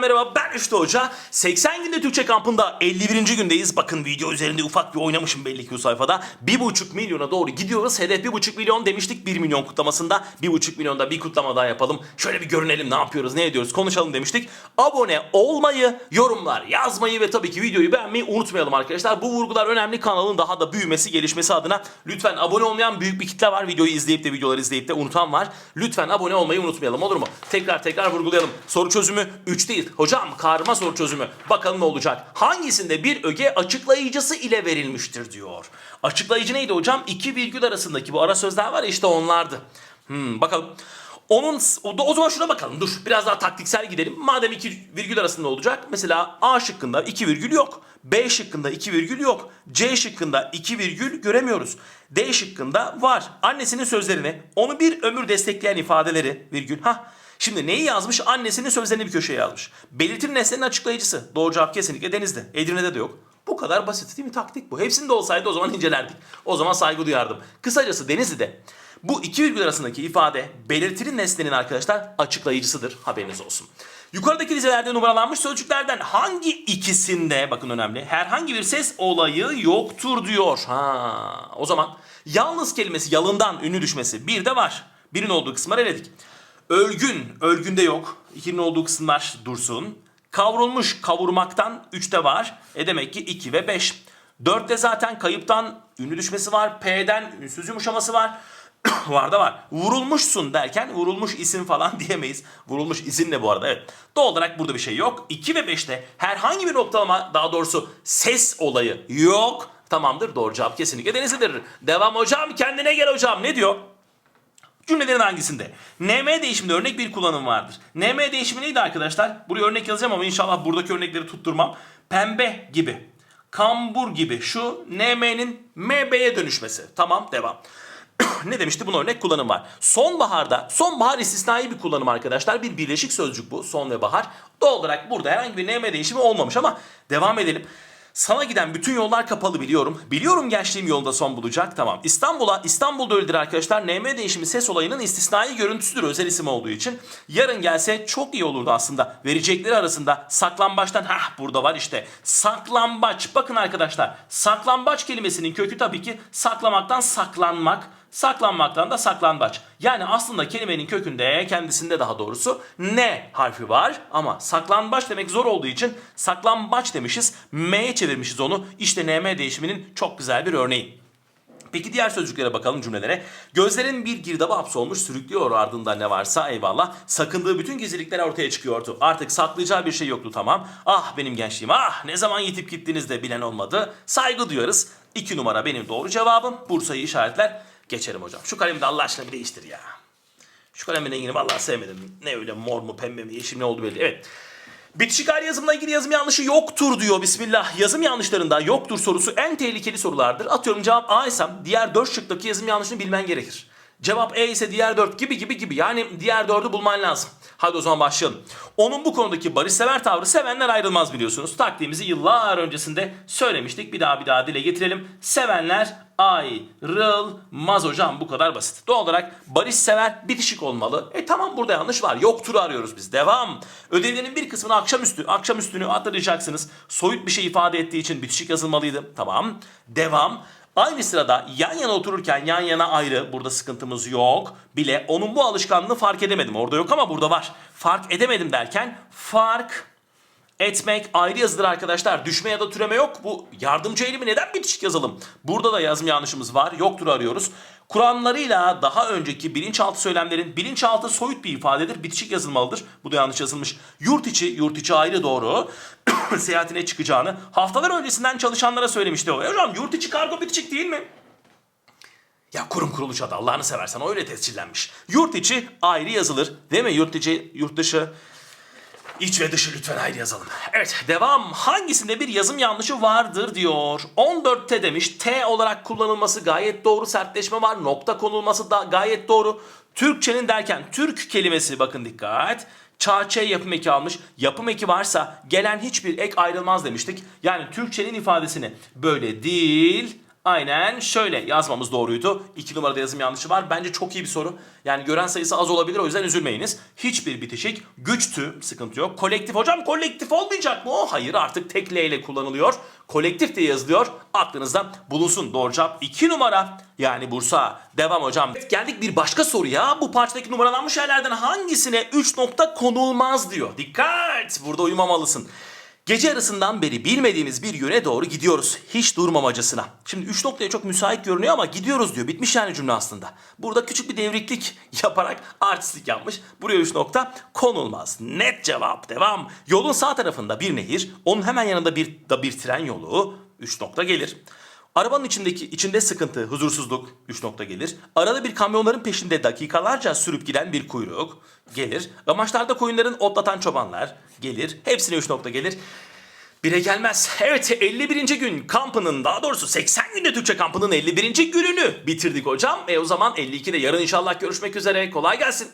Yeniden merhaba ben Üstü Hoca. 80 günde Türkçe kampında 51. gündeyiz. Bakın video üzerinde ufak bir oynamışım belli ki bu sayfada. 1,5 milyona doğru gidiyoruz. Hedef 1,5 milyon demiştik 1 milyon kutlamasında. 1,5 milyonda bir kutlama daha yapalım. Şöyle bir görünelim ne yapıyoruz ne ediyoruz konuşalım demiştik. Abone olmayı, yorumlar yazmayı ve tabii ki videoyu beğenmeyi unutmayalım arkadaşlar. Bu vurgular önemli kanalın daha da büyümesi gelişmesi adına. Lütfen abone olmayan büyük bir kitle var. Videoyu izleyip de videoları izleyip de unutan var. Lütfen abone olmayı unutmayalım olur mu? Tekrar tekrar vurgulayalım. Soru çözümü 3 değil. Hocam karma soru çözümü. Bakalım ne olacak? Hangisinde bir öge açıklayıcısı ile verilmiştir diyor. Açıklayıcı neydi hocam? İki virgül arasındaki bu ara sözler var ya işte onlardı. Hmm, bakalım. Onun o zaman şuna bakalım. Dur biraz daha taktiksel gidelim. Madem iki virgül arasında olacak. Mesela A şıkkında iki virgül yok. B şıkkında iki virgül yok. C şıkkında iki virgül göremiyoruz. D şıkkında var. Annesinin sözlerini, onu bir ömür destekleyen ifadeleri virgül. Ha. Şimdi neyi yazmış? Annesinin sözlerini bir köşeye yazmış. Belirtim nesnenin açıklayıcısı. Doğru cevap kesinlikle Deniz'de. Edirne'de de yok. Bu kadar basit değil mi? Taktik bu. Hepsinde olsaydı o zaman incelerdik. O zaman saygı duyardım. Kısacası Denizli'de bu iki virgül arasındaki ifade belirtili nesnenin arkadaşlar açıklayıcısıdır. Haberiniz olsun. Yukarıdaki dizelerde numaralanmış sözcüklerden hangi ikisinde bakın önemli herhangi bir ses olayı yoktur diyor. Ha, o zaman yalnız kelimesi yalından ünlü düşmesi bir de var. Birin olduğu kısımları eledik. Ölgün, ölgünde yok. İkinin olduğu kısımlar dursun. Kavrulmuş, kavurmaktan 3'te var. E demek ki 2 ve 5. 4'te zaten kayıptan ünlü düşmesi var. P'den ünsüz yumuşaması var. var da var. Vurulmuşsun derken vurulmuş isim falan diyemeyiz. Vurulmuş isim ne bu arada? Evet. Doğal olarak burada bir şey yok. 2 ve 5'te herhangi bir noktalama daha doğrusu ses olayı yok. Tamamdır. Doğru cevap kesinlikle Denizli'dir. Devam hocam kendine gel hocam. Ne diyor? Cümlelerin hangisinde? NM değişiminde örnek bir kullanım vardır. NM değişimi neydi arkadaşlar? Buraya örnek yazacağım ama inşallah buradaki örnekleri tutturmam. Pembe gibi, kambur gibi şu NM'nin MB'ye dönüşmesi. Tamam devam. Ne demişti? Buna örnek kullanım var. Sonbaharda, sonbahar istisnai bir kullanım arkadaşlar. Bir birleşik sözcük bu. Son ve bahar. Doğal olarak burada herhangi bir NM değişimi olmamış ama devam edelim. Sana giden bütün yollar kapalı biliyorum. Biliyorum gençliğim yolda son bulacak. Tamam. İstanbul'a İstanbul'da öyledir arkadaşlar. NM değişimi ses olayının istisnai görüntüsüdür özel isim olduğu için. Yarın gelse çok iyi olurdu aslında. Verecekleri arasında saklambaçtan hah burada var işte. Saklambaç. Bakın arkadaşlar. Saklambaç kelimesinin kökü tabii ki saklamaktan saklanmak. Saklanmaktan da saklambaç. Yani aslında kelimenin kökünde kendisinde daha doğrusu ne harfi var ama saklambaç demek zor olduğu için saklambaç demişiz. M'ye çevirmişiz onu. İşte NM değişiminin çok güzel bir örneği. Peki diğer sözcüklere bakalım cümlelere. Gözlerin bir girdaba hapsolmuş sürüklüyor ardında ne varsa eyvallah. Sakındığı bütün gizlilikler ortaya çıkıyordu. Artık saklayacağı bir şey yoktu tamam. Ah benim gençliğim ah ne zaman yitip gittiniz de bilen olmadı. Saygı duyarız. İki numara benim doğru cevabım. Bursa'yı işaretler. Geçerim hocam. Şu kalemi de Allah aşkına bir değiştir ya. Şu kalemin rengini vallahi sevmedim. Ne öyle mor mu pembe mi yeşil ne oldu belli. Evet. Bitişik ayrı yazımla ilgili yazım yanlışı yoktur diyor. Bismillah. Yazım yanlışlarında yoktur sorusu en tehlikeli sorulardır. Atıyorum cevap A ise diğer 4 şıktaki yazım yanlışını bilmen gerekir. Cevap E ise diğer 4 gibi gibi gibi. Yani diğer 4'ü bulman lazım. Hadi o zaman başlayalım. Onun bu konudaki barışsever tavrı sevenler ayrılmaz biliyorsunuz. Taktiğimizi yıllar öncesinde söylemiştik. Bir daha bir daha dile getirelim. Sevenler ayrılmaz hocam bu kadar basit. Doğal olarak barışsever bitişik olmalı. E tamam burada yanlış var. Yoktur arıyoruz biz. Devam. Ödevlerin bir kısmını akşamüstü. Akşamüstünü hatırlayacaksınız. Soyut bir şey ifade ettiği için bitişik yazılmalıydı. Tamam. Devam. Aynı sırada yan yana otururken yan yana ayrı burada sıkıntımız yok bile onun bu alışkanlığını fark edemedim. Orada yok ama burada var. Fark edemedim derken fark etmek ayrı yazılır arkadaşlar. Düşme ya da türeme yok. Bu yardımcı eylemi neden bitişik yazalım? Burada da yazım yanlışımız var. Yoktur arıyoruz. Kur'anlarıyla daha önceki bilinçaltı söylemlerin bilinçaltı soyut bir ifadedir. Bitişik yazılmalıdır. Bu da yanlış yazılmış. Yurt içi, yurt içi ayrı doğru. Seyahatine çıkacağını haftalar öncesinden çalışanlara söylemişti o. E hocam yurt içi kargo bitişik değil mi? Ya kurum kuruluş adı Allah'ını seversen öyle tescillenmiş. Yurt içi ayrı yazılır. Değil mi? Yurt içi, yurt dışı. İç ve dışı lütfen ayrı yazalım. Evet devam. Hangisinde bir yazım yanlışı vardır diyor. 14'te demiş. T olarak kullanılması gayet doğru. Sertleşme var. Nokta konulması da gayet doğru. Türkçenin derken Türk kelimesi bakın dikkat. Çağçe yapım eki almış. Yapım eki varsa gelen hiçbir ek ayrılmaz demiştik. Yani Türkçenin ifadesini böyle değil Aynen şöyle yazmamız doğruydu. 2 numarada yazım yanlışı var. Bence çok iyi bir soru. Yani gören sayısı az olabilir o yüzden üzülmeyiniz. Hiçbir bitişik güçtü sıkıntı yok. Kolektif hocam kolektif olmayacak mı o? Hayır artık tek L ile kullanılıyor. Kolektif diye yazılıyor. Aklınızda bulunsun. Doğru cevap 2 numara. Yani Bursa. Devam hocam. Geldik bir başka soruya. Bu parçadaki numaralanmış yerlerden hangisine 3 nokta konulmaz diyor. Dikkat! Burada uyumamalısın. Gece yarısından beri bilmediğimiz bir yöne doğru gidiyoruz. Hiç durmamacasına. Şimdi 3 noktaya çok müsait görünüyor ama gidiyoruz diyor. Bitmiş yani cümle aslında. Burada küçük bir devriklik yaparak artistlik yapmış. Buraya 3 nokta konulmaz. Net cevap. Devam. Yolun sağ tarafında bir nehir. Onun hemen yanında bir da bir tren yolu. 3 nokta gelir. Arabanın içindeki içinde sıkıntı, huzursuzluk 3 nokta gelir. Arada bir kamyonların peşinde dakikalarca sürüp giden bir kuyruk gelir. Amaçlarda koyunların otlatan çobanlar gelir. Hepsine 3 nokta gelir. Bire gelmez. Evet 51. gün kampının daha doğrusu 80 günde Türkçe kampının 51. gününü bitirdik hocam. E o zaman 52'de yarın inşallah görüşmek üzere. Kolay gelsin.